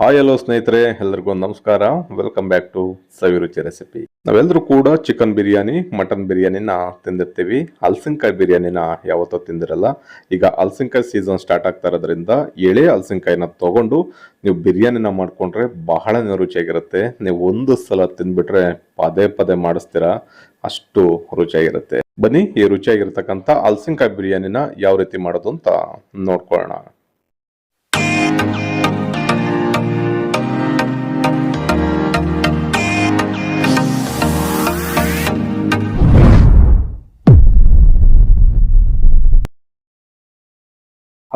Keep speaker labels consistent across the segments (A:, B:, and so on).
A: Hi hello ಸ್ನೇಹಿತರೆ. ಎಲ್ಲರಿಗೂ ನಮಸ್ಕಾರ. Welcome back to Saviruchi recipe ನಾವೆಲ್ಲರೂ ಕೂಡ ಚಿಕನ್ ಬಿರಿಯಾನಿ ಮಟನ್ ಬಿರಿಯಾನಿನ ತಿಂದಿರ್ತೀವಿ. ಹಲಸಿನಕಾಯಿ ಬಿರಿಯಾನಿನ ಯಾವತ್ತೂ ತಿಂದಿರಲ್ಲ. ಈಗ ಹಲಸಿನಕಾಯಿ ಸೀಸನ್ ಸ್ಟಾರ್ಟ್ ಆಗ್ತಾ ಇರೋದ್ರಿಂದ ಎಳೆ ಹಲಸಿನಕಾಯಿನ ತಗೊಂಡು ನೀವು ಬಿರಿಯಾನಿನ ಮಾಡಿಕೊಂಡ್ರೆ ಬಹಳನೇ ರುಚಿಯಾಗಿರುತ್ತೆ. ನೀವು ಒಂದು ಸಲ ತಿಂದ್ಬಿಟ್ರೆ ಪದೇ ಪದೇ ಮಾಡಿಸ್ತೀರಾ? ಅಷ್ಟು ರುಚಿಯಾಗಿರುತ್ತೆ. ಬನ್ನಿ, ಈ ರುಚಿಯಾಗಿರ್ತಕ್ಕಂಥ ಹಲಸಿನಕಾಯಿ ಬಿರಿಯಾನಿನ ಯಾವ ರೀತಿ ಮಾಡೋದು ಅಂತ ನೋಡ್ಕೊಳ್ಳೋಣ.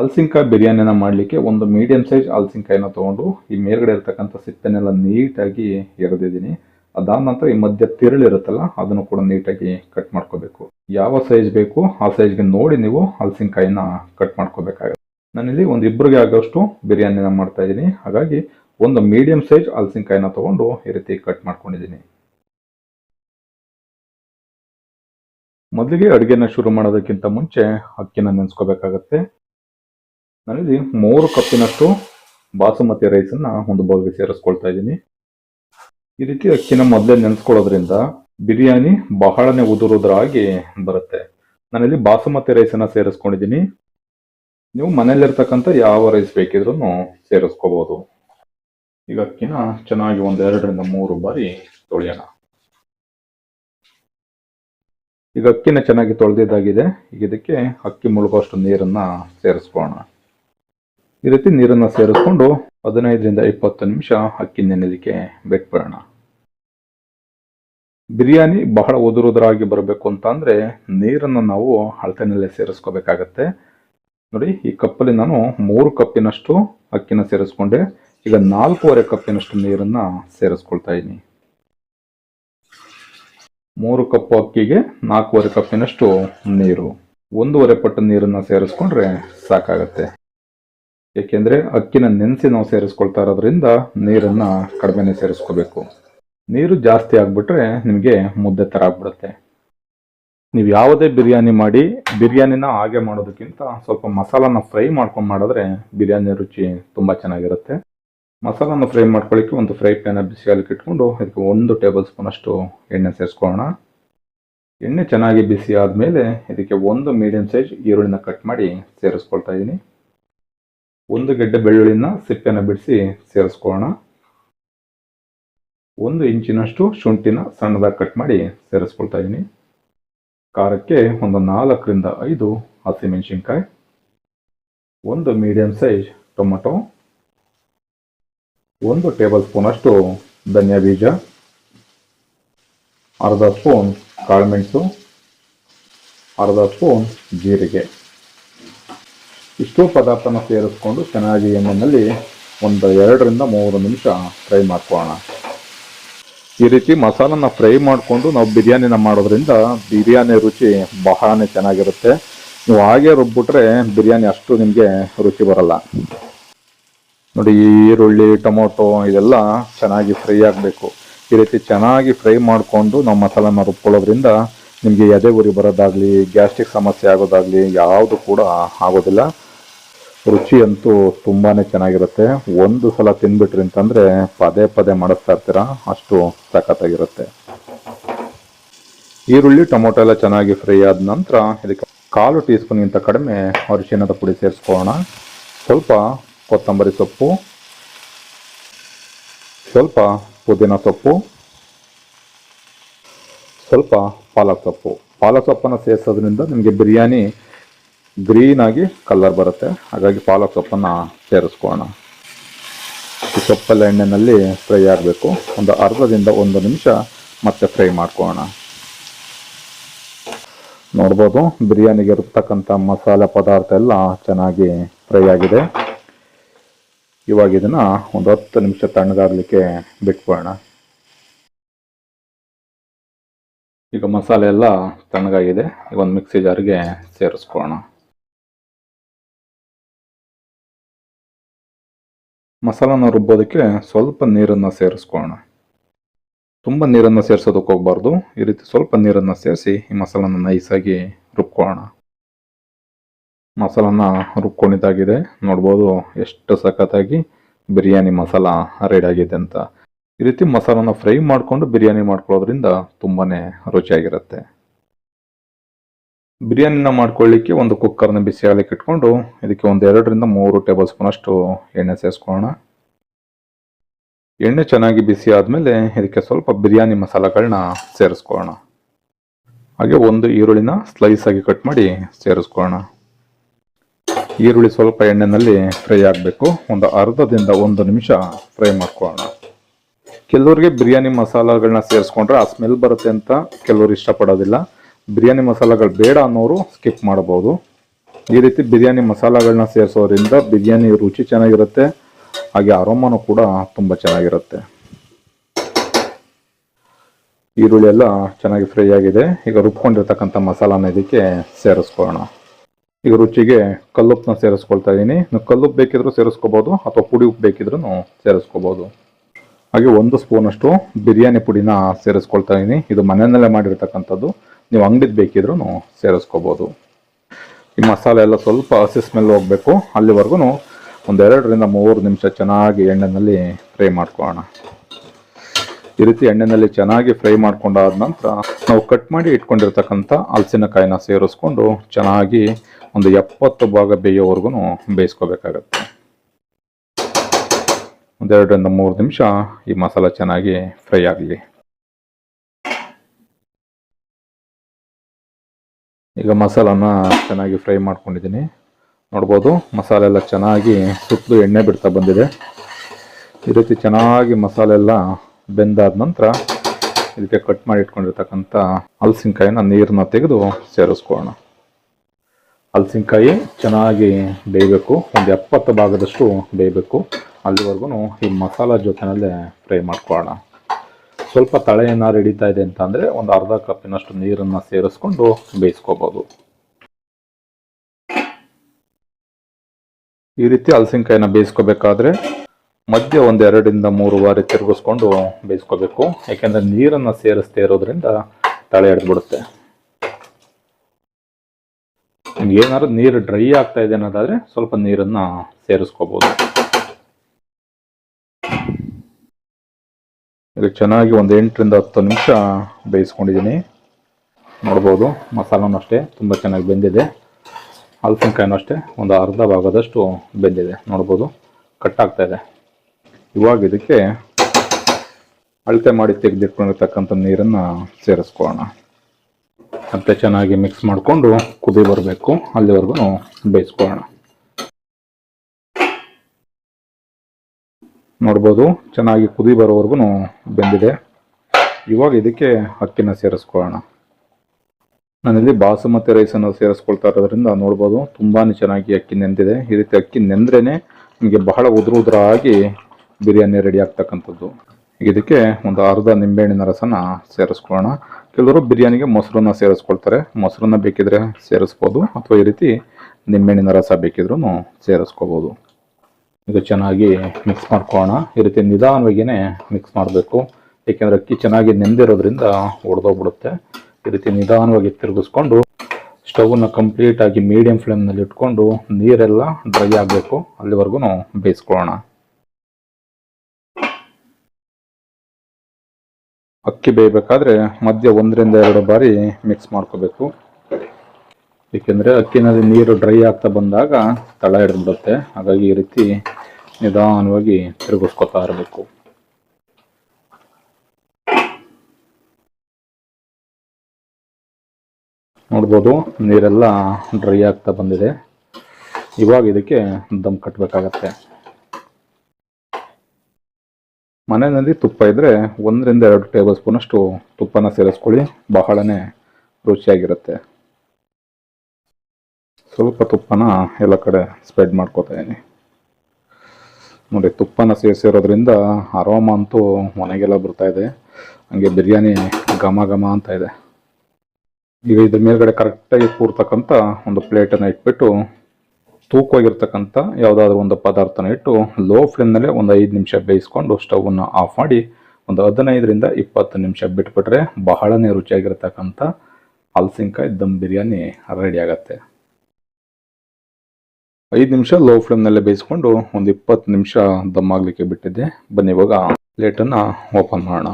A: ಹಲಸಿನಕಾಯಿ ಬಿರಿಯಾನಿನ ಮಾಡಲಿಕ್ಕೆ ಒಂದು ಮೀಡಿಯಮ್ ಸೈಜ್ ಹಲಸಿನಕಾಯಿನ ತೊಗೊಂಡು, ಈ ಮೇಲ್ಗಡೆ ಇರತಕ್ಕಂಥ ಸಿಪ್ಪೆನೆಲ್ಲ ನೀಟಾಗಿ ಎರೆದಿದ್ದೀನಿ. ಅದಾದ ನಂತರ ಈ ಮಧ್ಯ ತಿರುಳಿರುತ್ತಲ್ಲ ಅದನ್ನು ಕೂಡ ನೀಟಾಗಿ ಕಟ್ ಮಾಡ್ಕೋಬೇಕು. ಯಾವ ಸೈಜ್ ಬೇಕು, ಆ ಸೈಜ್ಗೆ ನೋಡಿ ನೀವು ಹಲಸಿನಕಾಯಿನ ಕಟ್ ಮಾಡ್ಕೋಬೇಕಾಗುತ್ತೆ. ನಾನಿಲ್ಲಿ ಒಂದು ಇಬ್ಬರಿಗೆ ಆಗೋಷ್ಟು ಬಿರಿಯಾನಿನ ಮಾಡ್ತಾ ಇದ್ದೀನಿ. ಹಾಗಾಗಿ ಒಂದು ಮೀಡಿಯಮ್ ಸೈಜ್ ಹಲಸಿನಕಾಯಿನ ತೊಗೊಂಡು ಈ ರೀತಿ ಕಟ್ ಮಾಡ್ಕೊಂಡಿದ್ದೀನಿ. ಮೊದಲಿಗೆ ಅಡುಗೆನ ಶುರು ಮಾಡೋದಕ್ಕಿಂತ ಮುಂಚೆ ಅಕ್ಕಿನ ನೆನೆಸ್ಕೋಬೇಕಾಗತ್ತೆ. ನಾನಿಲ್ಲಿ ಮೂರು ಕಪ್ಪಿನಷ್ಟು ಬಾಸುಮತಿ ರೈಸನ್ನ ಒಂದು ಬೌಲ್ಗೆ ಸೇರಿಸ್ಕೊಳ್ತಾ ಇದ್ದೀನಿ. ಈ ರೀತಿ ಅಕ್ಕಿನ ಮೊದಲೇ ನೆನೆಸ್ಕೊಳ್ಳೋದ್ರಿಂದ ಬಿರಿಯಾನಿ ಬಹಳನೇ ಉದುರುದ್ರಾಗಿ ಬರುತ್ತೆ. ನಾನಿಲ್ಲಿ ಬಾಸುಮತಿ ರೈಸನ್ನು ಸೇರಿಸ್ಕೊಂಡಿದ್ದೀನಿ. ನೀವು ಮನೆಯಲ್ಲಿರ್ತಕ್ಕಂಥ ಯಾವ ರೈಸ್ ಬೇಕಿದ್ರೂ ಸೇರಿಸ್ಕೋಬಹುದು ಈಗ ಅಕ್ಕಿನ ಚೆನ್ನಾಗಿ ಒಂದೆರಡರಿಂದ ಮೂರು ಬಾರಿ ತೊಳೆಯೋಣ. ಈಗ ಅಕ್ಕಿನ ಚೆನ್ನಾಗಿ ತೊಳೆದಿದ್ದಾಗಿದೆ. ಈಗ ಇದಕ್ಕೆ ಅಕ್ಕಿ ಮುಳುಗುವಷ್ಟು ನೀರನ್ನ ಸೇರಿಸ್ಕೊಳ್ಳೋಣ. ಈ ರೀತಿ ನೀರನ್ನು ಸೇರಿಸ್ಕೊಂಡು ಹದಿನೈದರಿಂದ ಇಪ್ಪತ್ತು ನಿಮಿಷ ಅಕ್ಕಿ ನೆನೆದಕ್ಕೆ ಬಿಟ್ಬಿಡೋಣ ಬಿರಿಯಾನಿ ಬಹಳ ಉದುರುದರಾಗಿ ಬರಬೇಕು ಅಂತ ಅಂದರೆ ನೀರನ್ನು ನಾವು ಅಳತೆನಲ್ಲೇ ಸೇರಿಸ್ಕೋಬೇಕಾಗತ್ತೆ. ನೋಡಿ, ಈ ಕಪ್ಪಲ್ಲಿ ನಾನು ಮೂರು ಕಪ್ಪಿನಷ್ಟು ಅಕ್ಕಿನ ಸೇರಿಸ್ಕೊಂಡೆ. ಈಗ ನಾಲ್ಕೂವರೆ ಕಪ್ಪಿನಷ್ಟು ನೀರನ್ನು ಸೇರಿಸ್ಕೊಳ್ತಾ ಇದ್ದೀನಿ. ಮೂರು ಕಪ್ಪು ಅಕ್ಕಿಗೆ ನಾಲ್ಕೂವರೆ ಕಪ್ಪಿನಷ್ಟು ನೀರು. ಒಂದೂವರೆ ಪಟ್ಟು ನೀರನ್ನು ಸೇರಿಸ್ಕೊಂಡ್ರೆ ಸಾಕಾಗತ್ತೆ. ಏಕೆಂದ್ರೆ ಅಕ್ಕಿನ ನೆನೆಸಿ ನಾವು ಸೇರಿಸ್ಕೊಳ್ತಾ ಇರೋದ್ರಿಂದ ನೀರನ್ನ ಕಡಿಮೆನೆ ಸೇರಿಸ್ಕೋಬೇಕು. ನೀರು ಜಾಸ್ತಿ ಆಗಿಬಿಟ್ರೆ ನಿಮಗೆ ಮುದ್ದೆ ತರ ಆಗ್ಬಿಡುತ್ತೆ. ನೀವು ಯಾವುದೇ ಬಿರಿಯಾನಿ ಮಾಡಿ, ಬಿರಿಯಾನಿನ ಹಾಗೆ ಮಾಡೋದಕ್ಕಿಂತ ಸ್ವಲ್ಪ ಮಸಾಲಾನ ಫ್ರೈ ಮಾಡ್ಕೊಂಡು ಮಾಡಿದ್ರೆ ಬಿರಿಯಾನಿ ರುಚಿ ತುಂಬ ಚೆನ್ನಾಗಿರುತ್ತೆ. ಮಸಾಲಾನ ಫ್ರೈ ಮಾಡ್ಕೊಳ್ಳಿಕ್ಕೆ ಒಂದು ಫ್ರೈ ಪ್ಯಾನ ಬಿಸಿಯಾಗಲಿಕ್ಕೆ ಇಟ್ಕೊಂಡು ಅದಕ್ಕೆ ಒಂದು ಟೇಬಲ್ ಸ್ಪೂನ್ ಅಷ್ಟು ಎಣ್ಣೆ ಸೇರಿಸ್ಕೊಳ್ಳೋಣ. ಎಣ್ಣೆ ಚೆನ್ನಾಗಿ ಬಿಸಿ ಆದಮೇಲೆ ಇದಕ್ಕೆ ಒಂದು ಮೀಡಿಯಂ ಸೈಜ್ ಈರುಳ್ಳಿನ ಕಟ್ ಮಾಡಿ ಸೇರಿಸ್ಕೊಳ್ತಾ ಇದ್ದೀನಿ. ಒಂದು ಗೆಡ್ಡೆ ಬೆಳ್ಳುಳ್ಳಿನ ಸಿಪ್ಪೆನ ಬಿಡಿಸಿ ಸೇರಿಸ್ಕೊಳ್ಳೋಣ. ಒಂದು ಇಂಚಿನಷ್ಟು ಶುಂಠಿನ ಸಣ್ಣದಾಗಿ ಕಟ್ ಮಾಡಿ ಸೇರಿಸ್ಕೊಳ್ತಾ ಇದ್ದೀನಿ ಖಾರಕ್ಕೆ ಒಂದು ನಾಲ್ಕರಿಂದ ಐದು ಹಸಿಮೆಣಸಿನ್ಕಾಯಿ, ಒಂದು ಮೀಡಿಯಂ ಸೈಜ್ ಟೊಮೊಟೊ, ಒಂದು ಟೇಬಲ್ ಸ್ಪೂನಷ್ಟು ಧನಿಯಾ ಬೀಜ, ಅರ್ಧ ಸ್ಪೂನ್ ಕಾಳುಮೆಣಸು ಅರ್ಧ ಸ್ಪೂನ್ ಜೀರಿಗೆ. ಇಷ್ಟು ಪದಾರ್ಥನ ಸೇರಿಸ್ಕೊಂಡು ಚೆನ್ನಾಗಿ ಎಣ್ಣೆಯಲ್ಲಿ ಒಂದು ಎರಡರಿಂದ ಮೂರು ನಿಮಿಷ ಫ್ರೈ ಮಾಡ್ಕೊಳ್ಳೋಣ. ಈ ರೀತಿ ಮಸಾಲನ ಫ್ರೈ ಮಾಡಿಕೊಂಡು ನಾವು ಬಿರಿಯಾನಿನ ಮಾಡೋದ್ರಿಂದ ಬಿರಿಯಾನಿ ರುಚಿ ಬಹಳನೇ ಚೆನ್ನಾಗಿರುತ್ತೆ. ನೀವು ಹಾಗೆ ರುಬ್ಬಿಟ್ರೆ ಬಿರಿಯಾನಿ ಅಷ್ಟು ನಿಮಗೆ ರುಚಿ ಬರಲ್ಲ. ನೋಡಿ, ಈರುಳ್ಳಿ, ಟೊಮೊಟೊ ಇದೆಲ್ಲ ಚೆನ್ನಾಗಿ ಫ್ರೈ ಆಗಬೇಕು. ಈ ರೀತಿ ಚೆನ್ನಾಗಿ ಫ್ರೈ ಮಾಡಿಕೊಂಡು ನಾವು ಮಸಾಲನ ರುಬ್ಕೊಳ್ಳೋದ್ರಿಂದ ನಿಮಗೆ ಎದೆ ಉರಿ ಬರೋದಾಗ್ಲಿ, ಗ್ಯಾಸ್ಟ್ರಿಕ್ ಸಮಸ್ಯೆ ಆಗೋದಾಗ್ಲಿ, ಯಾವುದು ಕೂಡ ಆಗೋದಿಲ್ಲ. ರುಚಿ ಅಂತೂ ತುಂಬಾನೇ ಚೆನ್ನಾಗಿರುತ್ತೆ. ಒಂದು ಸಲ ತಿನ್ಬಿಟ್ರಿ ಅಂತಂದ್ರೆ ಪದೇ ಪದೇ ಮಾಡಿಸ್ತಾ ಇರ್ತೀರಾ? ಅಷ್ಟು ಸಖತ್ತಾಗಿರುತ್ತೆ. ಈರುಳ್ಳಿ, ಟೊಮೊಟೊ ಎಲ್ಲ ಚೆನ್ನಾಗಿ ಫ್ರೈ ಆದ ನಂತರ ಇದಕ್ಕೆ ಕಾಲು ಟೀ ಸ್ಪೂನ್ಗಿಂತ ಕಡಿಮೆ ಅರಿಶಿನದ ಪುಡಿ ಸೇರಿಸ್ಕೊಳ್ಳೋಣ. ಸ್ವಲ್ಪ ಕೊತ್ತಂಬರಿ ಸೊಪ್ಪು, ಸ್ವಲ್ಪ ಪುದೀನ ಸೊಪ್ಪು, ಸ್ವಲ್ಪ ಪಾಲಕ್ ಸೊಪ್ಪು. ಪಾಲಕ್ ಸೊಪ್ಪನ್ನು ಸೇರಿಸೋದ್ರಿಂದ ನಿಮಗೆ ಬಿರಿಯಾನಿ ಗ್ರೀನ್ ಆಗಿ ಕಲರ್ ಬರುತ್ತೆ. ಹಾಗಾಗಿ ಪಾಲಕ್ ಸೊಪ್ಪನ್ನು ಸೇರಿಸ್ಕೊಳ್ಳೋಣ. ಈ ಸೊಪ್ಪೆಲ್ಲ ಎಣ್ಣೆಯಲ್ಲಿ ಫ್ರೈ ಆಗಬೇಕು. ಒಂದು ಅರ್ಧದಿಂದ ಒಂದು ನಿಮಿಷ ಮತ್ತೆ ಫ್ರೈ ಮಾಡ್ಕೊಳ್ಳೋಣ. ನೋಡ್ಬೋದು, ಬಿರಿಯಾನಿಗೆ ಇರತಕ್ಕಂಥ ಮಸಾಲೆ ಪದಾರ್ಥ ಎಲ್ಲ ಚೆನ್ನಾಗಿ ಫ್ರೈ ಆಗಿದೆ. ಇವಾಗ ಇದನ್ನ ಒಂದು ಹತ್ತು ನಿಮಿಷ ತಣ್ಣಗಾಗಲಿಕ್ಕೆ ಬಿಟ್ಕೊಳ್ಳೋಣ. ಈಗ ಮಸಾಲೆ ಎಲ್ಲ ತಣ್ಣಗಾಗಿದೆ. ಈಗ ಒಂದು ಮಿಕ್ಸಿ ಜಾರಿಗೆ ಸೇರಿಸ್ಕೊಳ್ಳೋಣ. ಮಸಾಲಾನ ರುಬ್ಬೋದಕ್ಕೆ ಸ್ವಲ್ಪ ನೀರನ್ನು ಸೇರಿಸ್ಕೊಳ್ಳೋಣ. ತುಂಬ ನೀರನ್ನು ಸೇರಿಸೋದಕ್ಕೆ ಹೋಗಬಾರ್ದು. ಈ ರೀತಿ ಸ್ವಲ್ಪ ನೀರನ್ನು ಸೇರಿಸಿ ಈ ಮಸಾಲನ ನೈಸಾಗಿ ರುಬ್ಕೊಳ್ಳೋಣ. ಮಸಾಲನ ರುಬ್ಕೊಂಡಿದ್ದಾಗಿದೆ. ನೋಡ್ಬೋದು ಎಷ್ಟು ಸಖತ್ತಾಗಿ ಬಿರಿಯಾನಿ ಮಸಾಲ ರೆಡಿಯಾಗಿದೆ ಅಂತ. ಈ ರೀತಿ ಮಸಾಲನ ಫ್ರೈ ಮಾಡಿಕೊಂಡು ಬಿರಿಯಾನಿ ಮಾಡ್ಕೊಳ್ಳೋದ್ರಿಂದ ತುಂಬಾ ರುಚಿಯಾಗಿರುತ್ತೆ. ಬಿರಿಯಾನಿನ ಮಾಡ್ಕೊಳ್ಳಿಕ್ಕೆ ಒಂದು ಕುಕ್ಕರ್ನ ಬಿಸಿ ಆಗಲಿಕ್ಕೆ ಇಟ್ಕೊಂಡು ಇದಕ್ಕೆ ಒಂದು ಎರಡರಿಂದ ಮೂರು ಟೇಬಲ್ ಸ್ಪೂನ್ ಅಷ್ಟು ಎಣ್ಣೆ ಸೇರಿಸ್ಕೊಳ್ಳೋಣ. ಎಣ್ಣೆ ಚೆನ್ನಾಗಿ ಬಿಸಿ ಆದಮೇಲೆ ಇದಕ್ಕೆ ಸ್ವಲ್ಪ ಬಿರಿಯಾನಿ ಮಸಾಲಗಳನ್ನ ಸೇರಿಸ್ಕೊಳ್ಳೋಣ. ಹಾಗೆ ಒಂದು ಈರುಳ್ಳಿನ ಸ್ಲೈಸ್ ಆಗಿ ಕಟ್ ಮಾಡಿ ಸೇರಿಸ್ಕೊಳ್ಳೋಣ. ಈರುಳ್ಳಿ ಸ್ವಲ್ಪ ಎಣ್ಣೆನಲ್ಲಿ ಫ್ರೈ ಆಗಬೇಕು. ಒಂದು ಅರ್ಧದಿಂದ ಒಂದು ನಿಮಿಷ ಫ್ರೈ ಮಾಡ್ಕೊಳ್ಳೋಣ. ಕೆಲವರಿಗೆ ಬಿರಿಯಾನಿ ಮಸಾಲಗಳನ್ನ ಸೇರಿಸ್ಕೊಂಡ್ರೆ ಆ ಸ್ಮೆಲ್ ಬರುತ್ತೆ ಅಂತ ಕೆಲವರು ಇಷ್ಟಪಡೋದಿಲ್ಲ. ಬಿರಿಯಾನಿ ಮಸಾಲಗಳು ಬೇಡ ಅನ್ನೋರು ಸ್ಕಿಪ್ ಮಾಡಬಹುದು. ಈ ರೀತಿ ಬಿರಿಯಾನಿ ಮಸಾಲಗಳನ್ನ ಸೇರಿಸೋದ್ರಿಂದ ಬಿರಿಯಾನಿ ರುಚಿ ಚೆನ್ನಾಗಿರುತ್ತೆ, ಹಾಗೆ ಅರೋಮನು ಕೂಡ ತುಂಬ ಚೆನ್ನಾಗಿರುತ್ತೆ. ಈರುಳ್ಳಿ ಎಲ್ಲ ಚೆನ್ನಾಗಿ ಫ್ರೈ ಆಗಿದೆ. ಈಗ ರುಬ್ಕೊಂಡಿರ್ತಕ್ಕಂಥ ಮಸಾಲಾನ ಇದಕ್ಕೆ ಸೇರಿಸ್ಕೊಳ್ಳೋಣ. ಈಗ ರುಚಿಗೆ ಕಲ್ಲುಪ್ಪನ್ನ ಸೇರಿಸ್ಕೊಳ್ತಾ ಇದ್ದೀನಿ ನೀವು ಕಲ್ಲುಪ್ಪು ಬೇಕಿದ್ರೂ ಸೇರಿಸ್ಕೋಬೋದು, ಅಥವಾ ಪುಡಿ ಉಪ್ಪು ಬೇಕಿದ್ರೂ ಸೇರಿಸ್ಕೋಬೋದು. ಹಾಗೆ ಒಂದು ಸ್ಪೂನಷ್ಟು ಬಿರಿಯಾನಿ ಪುಡಿನ ಸೇರಿಸ್ಕೊಳ್ತಾ ಇದ್ದೀನಿ ಇದು ಮನೆಯಲ್ಲೇ ಮಾಡಿರ್ತಕ್ಕಂಥದ್ದು. ನೀವು ಅಂಗಡಿದ್ ಬೇಕಿದ್ರೂ ಸೇರಿಸ್ಕೋಬಹುದು ಈ ಮಸಾಲೆ ಎಲ್ಲ ಸ್ವಲ್ಪ ಹಸಿ ಸ್ಮೆಲ್ ಹೋಗಬೇಕು. ಅಲ್ಲಿವರೆಗೂ ಒಂದೆರಡರಿಂದ ಮೂರು ನಿಮಿಷ ಚೆನ್ನಾಗಿ ಎಣ್ಣೆನಲ್ಲಿ ಫ್ರೈ ಮಾಡ್ಕೊಳ್ಳೋಣ. ಈ ರೀತಿ ಎಣ್ಣೆನಲ್ಲಿ ಚೆನ್ನಾಗಿ ಫ್ರೈ ಮಾಡ್ಕೊಂಡಾದ ನಂತರ ನಾವು ಕಟ್ ಮಾಡಿ ಇಟ್ಕೊಂಡಿರ್ತಕ್ಕಂಥ ಹಲಸಿನಕಾಯಿನ ಸೇರಿಸ್ಕೊಂಡು ಚೆನ್ನಾಗಿ ಒಂದು ಎಪ್ಪತ್ತು ಭಾಗ ಬೇಯೋವರೆಗೂ ಬೇಯಿಸ್ಕೋಬೇಕಾಗತ್ತೆ. ಒಂದೆರಡರಿಂದ ಮೂರು ನಿಮಿಷ ಈ ಮಸಾಲ ಚೆನ್ನಾಗಿ ಫ್ರೈ ಆಗಲಿ. ಈಗ ಮಸಾಲಾನ ಚೆನ್ನಾಗಿ ಫ್ರೈ ಮಾಡ್ಕೊಂಡಿದ್ದೀನಿ. ನೋಡ್ಬೋದು ಮಸಾಲೆ ಎಲ್ಲ ಚೆನ್ನಾಗಿ ಸುತ್ತಲೂ ಎಣ್ಣೆ ಬಿಡ್ತಾ ಬಂದಿದೆ. ಈ ರೀತಿ ಚೆನ್ನಾಗಿ ಮಸಾಲೆ ಎಲ್ಲ ಬೆಂದಾದ ನಂತರ ಇದಕ್ಕೆ ಕಟ್ ಮಾಡಿ ಇಟ್ಕೊಂಡಿರ್ತಕ್ಕಂಥ ಹಲಸಿನ್ಕಾಯಿನ ನೀರನ್ನ ತೆಗೆದು ಸೇರಿಸ್ಕೊಳ್ಳೋಣ. ಹಲಸಿನ್ಕಾಯಿ ಚೆನ್ನಾಗಿ ಬೇಯಬೇಕು, ಒಂದು ಎಪ್ಪತ್ತು ಭಾಗದಷ್ಟು ಬೇಯಬೇಕು. ಅಲ್ಲಿವರೆಗೂ ಈ ಮಸಾಲ ಜೊತೆನಲ್ಲೇ ಫ್ರೈ ಮಾಡ್ಕೊಳ್ಳೋಣ. ಸ್ವಲ್ಪ ತಳೆಯನ್ನು ಹಿಡಿತಾ ಇದೆ ಅಂತ ಅಂದರೆ ಒಂದು ಅರ್ಧ ಕಪ್ಪಿನಷ್ಟು ನೀರನ್ನು ಸೇರಿಸ್ಕೊಂಡು ಬೇಯಿಸ್ಕೋಬೋದು. ಈ ರೀತಿ ಹಲಸಿನಕಾಯಿನ ಬೇಯಿಸ್ಕೋಬೇಕಾದ್ರೆ ಮಧ್ಯ ಒಂದು ಎರಡರಿಂದ ಮೂರು ಬಾರಿ ತಿರುಗಿಸ್ಕೊಂಡು ಬೇಯಿಸ್ಕೋಬೇಕು. ಯಾಕೆಂದರೆ ನೀರನ್ನು ಸೇರಿಸ್ತೇ ಇರೋದ್ರಿಂದ ತಳೆ ಹಿಡಿದ್ಬಿಡುತ್ತೆ ನಿಮ್ಗೆ ಏನಾದ್ರು ನೀರು ಡ್ರೈ ಆಗ್ತಾ ಇದೆ ಅನ್ನೋದಾದ್ರೆ ಸ್ವಲ್ಪ ನೀರನ್ನ ಸೇರಿಸ್ಕೋಬಹುದು ಈಗ ಚೆನ್ನಾಗಿ ಒಂದು ಎಂಟರಿಂದ ಹತ್ತು ನಿಮಿಷ ಬೇಯಿಸ್ಕೊಂಡಿದ್ದೀನಿ. ನೋಡ್ಬೋದು, ಮಸಾಲನೂ ಅಷ್ಟೇ, ತುಂಬ ಚೆನ್ನಾಗಿ ಬೆಂದಿದೆ. ಹಲಸಿನಕಾಯಿನೂ ಅಷ್ಟೇ, ಒಂದು ಅರ್ಧ ಭಾಗದಷ್ಟು ಬೆಂದಿದೆ. ನೋಡ್ಬೋದು ಕಟ್ ಆಗ್ತಾ ಇದೆ. ಇವಾಗ ಇದಕ್ಕೆ ಅಳತೆ ಮಾಡಿ ತೆಗೆದಿಟ್ಕೊಂಡಿರ್ತಕ್ಕಂಥ ನೀರನ್ನು ಸೇರಿಸ್ಕೊಳ್ಳೋಣ. ಮತ್ತೆ ಚೆನ್ನಾಗಿ ಮಿಕ್ಸ್ ಮಾಡಿಕೊಂಡು ಕುದಿ ಬರಬೇಕು. ಅಲ್ಲಿವರೆಗೂ ಬೇಯಿಸ್ಕೊಳ್ಳೋಣ. ನೋಡ್ಬೋದು. ಚೆನ್ನಾಗಿ ಕುದಿ ಬರೋವರೆಗೂ ಬೆಂದಿದೆ. ಇವಾಗ ಇದಕ್ಕೆ ಅಕ್ಕಿನ ಸೇರಿಸ್ಕೊಳ್ಳೋಣ. ನಾನಿಲ್ಲಿ ಬಾಸುಮತಿ ರೈಸನ್ನು ಸೇರಿಸ್ಕೊಳ್ತಾ ಇರೋದ್ರಿಂದ ನೋಡ್ಬೋದು ತುಂಬಾ ಚೆನ್ನಾಗಿ ಅಕ್ಕಿ ನೆಂದಿದೆ. ಈ ರೀತಿ ಅಕ್ಕಿ ನೆಂದ್ರೇ ನಿಮಗೆ ಬಹಳ ಉದುರು ಉದುರಾಗಿ ಬಿರಿಯಾನಿ ರೆಡಿ ಆಗ್ತಕ್ಕಂಥದ್ದು. ಇದಕ್ಕೆ ಒಂದು ಅರ್ಧ ನಿಂಬೆಹಣ್ಣಿನ ರಸನ ಸೇರಿಸ್ಕೊಳ್ಳೋಣ. ಕೆಲವರು ಬಿರಿಯಾನಿಗೆ ಮೊಸರನ್ನ ಸೇರಿಸ್ಕೊಳ್ತಾರೆ. ಮೊಸರನ್ನ ಬೇಕಿದ್ರೆ ಸೇರಿಸ್ಬೋದು. ಅಥವಾ ಈ ರೀತಿ ನಿಂಬೆಹಣ್ಣಿನ ರಸ ಬೇಕಿದ್ರೂ ಸೇರಿಸ್ಕೋಬೋದು. ಇದು ಚೆನ್ನಾಗಿ ಮಿಕ್ಸ್ ಮಾಡ್ಕೊಳ್ಳೋಣ. ಈ ರೀತಿ ನಿಧಾನವಾಗಿಯೇ ಮಿಕ್ಸ್ ಮಾಡಬೇಕು. ಏಕೆಂದರೆ ಅಕ್ಕಿ ಚೆನ್ನಾಗಿ ನೆಂದಿರೋದ್ರಿಂದ ಒಡೆದೋಗ್ಬಿಡುತ್ತೆ. ಈ ರೀತಿ ನಿಧಾನವಾಗಿ ತಿರುಗಿಸ್ಕೊಂಡು ಸ್ಟವನ್ನು ಕಂಪ್ಲೀಟಾಗಿ ಮೀಡಿಯಂ ಫ್ಲೇಮ್ನಲ್ಲಿ ಇಟ್ಕೊಂಡು ನೀರೆಲ್ಲ ಡ್ರೈ ಆಗಬೇಕು. ಅಲ್ಲಿವರೆಗೂ ಬೇಯಿಸ್ಕೊಳ್ಳೋಣ. ಅಕ್ಕಿ ಬೇಯಬೇಕಾದ್ರೆ ಮಧ್ಯ ಒಂದರಿಂದ ಎರಡು ಬಾರಿ ಮಿಕ್ಸ್ ಮಾಡ್ಕೋಬೇಕು. ಏಕೆಂದರೆ ಅಕ್ಕಿನಲ್ಲಿ ನೀರು ಡ್ರೈ ಆಗ್ತಾ ಬಂದಾಗ ತಳ ಹಿಡಿದ್ಬಿಡುತ್ತೆ. ಹಾಗಾಗಿ ಈ ರೀತಿ ನಿಧಾನವಾಗಿ ತಿರುಗಿಸ್ಕೊತಾ ಇರಬೇಕು. ನೋಡ್ಬೋದು ನೀರೆಲ್ಲ ಡ್ರೈ ಆಗ್ತಾ ಬಂದಿದೆ. ಇವಾಗ ಇದಕ್ಕೆ ದಮ್ ಕಟ್ಟಬೇಕಾಗತ್ತೆ ಮನೆಯಲ್ಲಿ ತುಪ್ಪ ಇದ್ದರೆ ಒಂದರಿಂದ ಎರಡು ಟೇಬಲ್ ಸ್ಪೂನಷ್ಟು ತುಪ್ಪನ ಸೇರಿಸ್ಕೊಳ್ಳಿ. ಬಹಳನೇ ರುಚಿಯಾಗಿರುತ್ತೆ. ಸ್ವಲ್ಪ ತುಪ್ಪನ ಎಲ್ಲ ಕಡೆ ಸ್ಪ್ರೆಡ್ ಮಾಡ್ಕೋತಾ ಇದ್ದೀನಿ. ನೋಡಿ, ತುಪ್ಪನ ಸೇರಿಸಿರೋದ್ರಿಂದ ಅರೋಮ ಅಂತೂ ಮನೆಗೆಲ್ಲ ಬರ್ತಾಯಿದೆ ಹಂಗೆ ಬಿರಿಯಾನಿ ಘಮ ಘಮ ಅಂತ ಇದೆ. ಈಗ ಇದ್ರ ಮೇಲ್ಗಡೆ ಕರೆಕ್ಟಾಗಿ ಕೂರ್ತಕ್ಕಂಥ ಒಂದು ಪ್ಲೇಟನ್ನು ಇಟ್ಬಿಟ್ಟು ತೂಕವಾಗಿರ್ತಕ್ಕಂಥ ಯಾವುದಾದ್ರೂ ಒಂದು ಪದಾರ್ಥನ ಇಟ್ಟು ಲೋ ಫ್ಲೇಮ್ನಲ್ಲೇ ಒಂದು ಐದು ನಿಮಿಷ ಬೇಯಿಸ್ಕೊಂಡು ಸ್ಟವನ್ನು ಆಫ್ ಮಾಡಿ ಒಂದು ಹದಿನೈದರಿಂದ ಇಪ್ಪತ್ತು ನಿಮಿಷ ಬಿಟ್ಬಿಟ್ರೆ ಬಹಳನೇ ರುಚಿಯಾಗಿರ್ತಕ್ಕಂಥ ಹಲಸಿನ್ಕಾಯಿ ದಮ್ ಬಿರಿಯಾನಿ ರೆಡಿ ಆಗತ್ತೆ. ಐದು ನಿಮಿಷ ಲೋ ಫ್ಲೇಮ್ನಲ್ಲೇ ಬೇಯಿಸ್ಕೊಂಡು ಒಂದು ಇಪ್ಪತ್ತು ನಿಮಿಷ ದಮ್ ಆಗಲಿಕ್ಕೆ ಬಿಟ್ಟಿದ್ದೆ. ಬನ್ನಿ ಇವಾಗ ಪ್ಲೇಟನ್ನು ಓಪನ್ ಮಾಡೋಣ.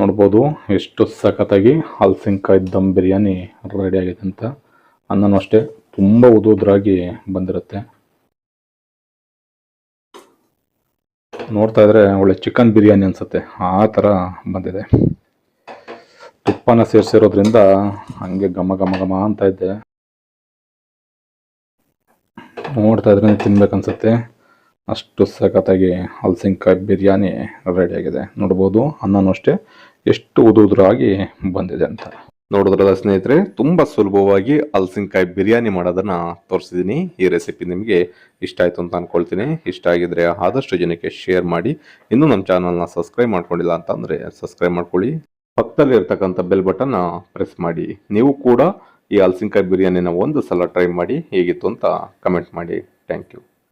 A: ನೋಡ್ಬೋದು ಎಷ್ಟು ಸಖತ್ತಾಗಿ ಹಲ್ಸಿನ್ಕಾಯಿ ದಮ್ ಬಿರಿಯಾನಿ ರೆಡಿ ಆಗಿದೆ ಅಂತ. ಅನ್ನನೂ ಅಷ್ಟೇ ತುಂಬ ಉದುದ್ರಾಗಿ ಬಂದಿರುತ್ತೆ. ನೋಡ್ತಾ ಇದ್ರೆ ಒಳ್ಳೆ ಚಿಕನ್ ಬಿರಿಯಾನಿ ಅನ್ಸುತ್ತೆ. ಆ ಥರ ಬಂದಿದೆ. ತುಪ್ಪನ ಸೇರಿಸಿರೋದ್ರಿಂದ ಹಂಗೆ ಘಮ ಘಮ ಘಮ ಅಂತ ಇದ್ದೆ ನೋಡ್ತಾ ಇದ್ರೆ ತಿನ್ಬೇಕನ್ಸುತ್ತೆ ಅಷ್ಟು ಸಖತ್ತಾಗಿ ಹಲಸಿನಕಾಯಿ ಬಿರಿಯಾನಿ ರೆಡಿ ಆಗಿದೆ. ನೋಡ್ಬೋದು, ಅನ್ನನೂ ಅಷ್ಟೇ. ಎಷ್ಟು ಉದುದ್ರಾಗಿ ಬಂದಿದೆ ಅಂತ.
B: ನೋಡಿದ್ರಲ್ಲ ಸ್ನೇಹಿತರೆ, ತುಂಬ ಸುಲಭವಾಗಿ ಹಲಸಿನಕಾಯಿ ಬಿರಿಯಾನಿ ಮಾಡೋದನ್ನ ತೋರಿಸಿದ್ದೀನಿ. ಈ ರೆಸಿಪಿ ನಿಮಗೆ ಇಷ್ಟ ಆಯಿತು ಅಂತ ಅಂದ್ಕೊಳ್ತೀನಿ ಇಷ್ಟ ಆಗಿದ್ರೆ ಆದಷ್ಟು ಜನಕ್ಕೆ ಶೇರ್ ಮಾಡಿ. ಇನ್ನೂ ನಮ್ಮ ಚಾನಲ್ನ ಸಬ್ಸ್ಕ್ರೈಬ್ ಮಾಡ್ಕೊಂಡಿಲ್ಲ ಅಂತಂದರೆ ಸಬ್ಸ್ಕ್ರೈಬ್ ಮಾಡ್ಕೊಳ್ಳಿ. ಪಕ್ಕದಲ್ಲಿ ಇರ್ತಕ್ಕಂಥ ಬೆಲ್ ಬಟನ್ನ ಪ್ರೆಸ್ ಮಾಡಿ. ನೀವು ಕೂಡ ಈ ಹಲಸಿನಕಾಯಿ ಬಿರಿಯಾನಿನ ಒಂದು ಸಲ ಟ್ರೈ ಮಾಡಿ ಹೇಗಿತ್ತು ಅಂತ ಕಮೆಂಟ್ ಮಾಡಿ. Thank you